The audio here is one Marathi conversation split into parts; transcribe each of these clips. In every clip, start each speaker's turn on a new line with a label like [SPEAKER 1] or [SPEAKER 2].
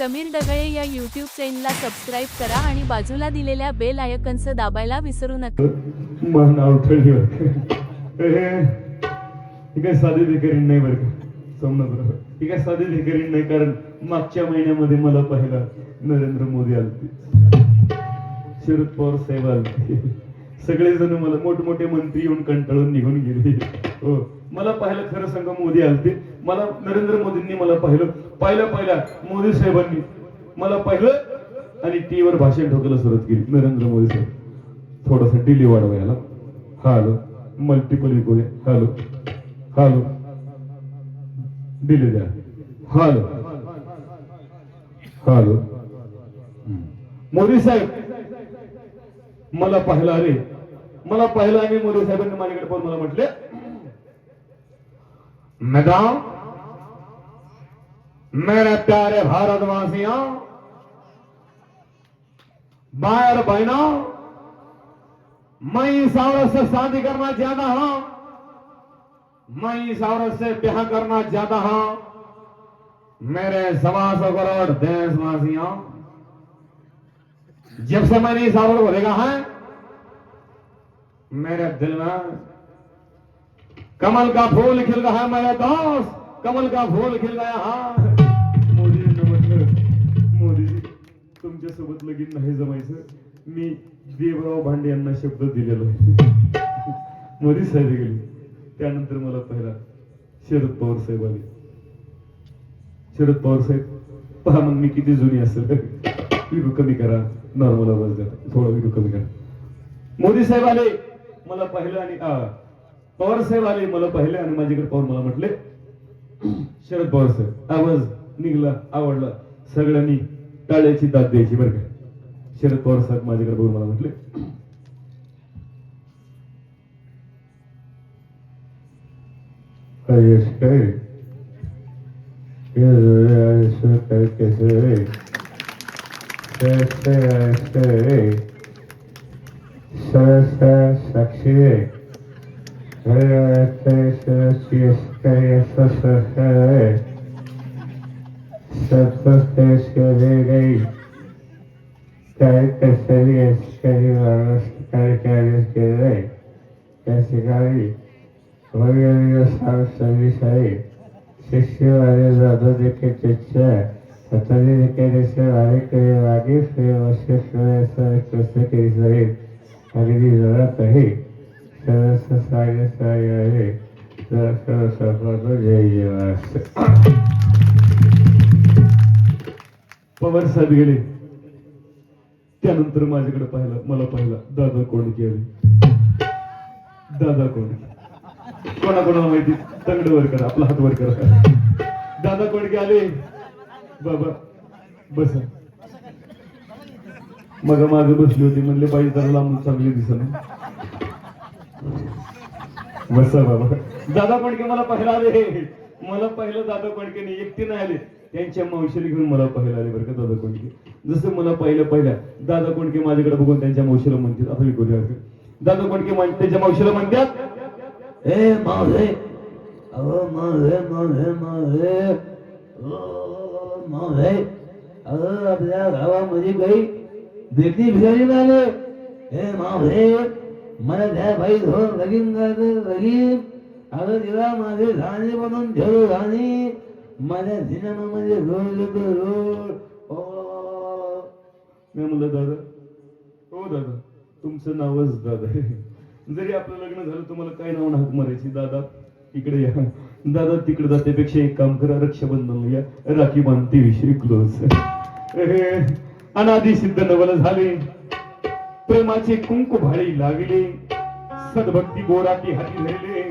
[SPEAKER 1] समीर डगळे या यूट्यूब चॅनलला सबस्क्राईब करा आणि बाजूला दिलेल्या बेल आयकनचं दाबायला विसरू नका.
[SPEAKER 2] मन अवठळली ही काय साधी भिकारीण नाही बरं का सोमनाथ ही काय साधी भिकारीण नाही कारण मागच्या महिन्यामध्ये मला पाहिला नरेंद्र मोदी आलते शरद पवार साहेब आलते. सगळेजण मला मोठमोठे मंत्री येऊन कंटाळून निघून गेले. हो. मला पाहिलं खरं सांगा मोदी आलते. मला नरेंद्र मोदींनी मला पाहिलं. पाहिलं पाहिलं. मोदी साहेबांनी मला पाहिलं आणि टी वर भाषण ठोकायला सुरुवात केली. नरेंद्र मोदी साहेब थोडासा डिले वाढवायला. Hello multiple echo hello hello delay द्या. Hello hello hmm. मोदी साहेब मला पाहिलं अरे, मला पाहिलं आणि मोदी साहेबांनी माझ्याकडे पाहून मला म्हटले, मॅडम, मेरे प्यारे भारतवासियों बाहर बहनों, मैं इस औरत से शादी करना चाहता हूँ। मैं इस औरत से ब्याह करना चाहता हूँ। मेरे सवा सौ करोड़ देशवासियों जब से मैंने इस औरत को देखा है मेरे दिल में कमल का फूल खिल रहा है मेरे दोस्त। कमल का फूल खिल गया हा। मोदींना म्हटलं मोदीजी तुमच्यासोबत लगीन नाही जमायचं. मी देवराव भांडे यांना शब्द दिलेला आहे. मोदी साहेब गेले. त्यानंतर मला पहिला शरद पवार साहेब आले. शरद पवार साहेब पहा मग मी किती जुनी असेल. विरू कमी करा. नॉर्मल आवाज द्या थोडा व्हिडिओ कमी करा मोदी साहेब आले मला पाहिलं आणि पवार साहेब आले मला पाहिलं आणि माझ्याकडे पाहून मला म्हटले शरद पवार साहेब आवाज निघला आवडला सगळ्यांनी टाळ्याची दाद द्यायची बरं का शरद पवार साहेब माझ्याकडे बघून मला म्हटले
[SPEAKER 3] काय काय कसरी काही काय शिष्य वाले जाधव देखील त्याच्या हाताने देखील त्याच्या वारे कडे केली जाईल अगदी जरात आहे सरस सागे सागे आहे जरा सर्व सर्व जय जय
[SPEAKER 2] पवार साहेब गेले. त्यानंतर माझ्याकडे पाहिलं मला पाहिलं दादा कोण आले. दादा कोण कोणाकोणाला माहिती? तंगड वर करा आपला हात वर करा. दादा कोण आले. बस. मग मागे बसली होती म्हणले बाई जरा लांबून चांगली दिसत बसा बाबा. दादा पडके मला पहिला आले. मला पहिलं दादा कोणकेने एकटी नाही आले. त्यांच्या मावशीला घेऊन मला पहिला आले बरं का दादा कोणके जसं मला पहिलं पहिल्या दादा कोणके माझ्याकडे बघून त्यांच्या मावशीला म्हणतात आता विकू द्या दादा कोणके त्यांच्या मावशीला म्हणतात ए मावळे. अहो मावळे मावळे मावळे. आपल्या गावामध्ये काही बेटी भिकारी झाले. हे मावळे मला त्या बाई धोर लगीन करायचं लगीन. अगं तिला माझे राणी बनवून ठेव राणी. माझ्या सिनेमामध्ये रोल येतो ओ. मी म्हणलं दादा हो दादा तुमचं नावच दादा जरी आपलं लग्न झालं तुम्हाला काय नाव हाक मारायची? दादा इकडे या. दादा तिकडे जाण्यापेक्षा एक काम करा रक्षाबंधन या. राखी बांधते विषयी क्लोज अनादी सिद्ध नवल झाले. प्रेमाचे कुंकू भाळी लागले. सद्भक्ती गोराटी हाती धरले.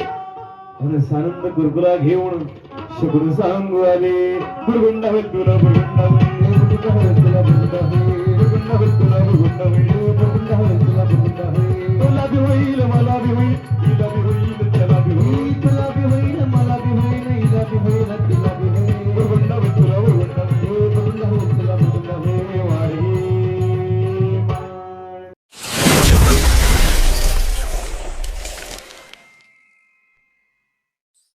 [SPEAKER 2] आणि सानंद गुरगुला घेऊन शुक्र सांगू आले. गुरगुंडा तुला गुरगुंडा होईल गुरगुंडा तुला गुरगुंडा होईल तुला गुरगुंडा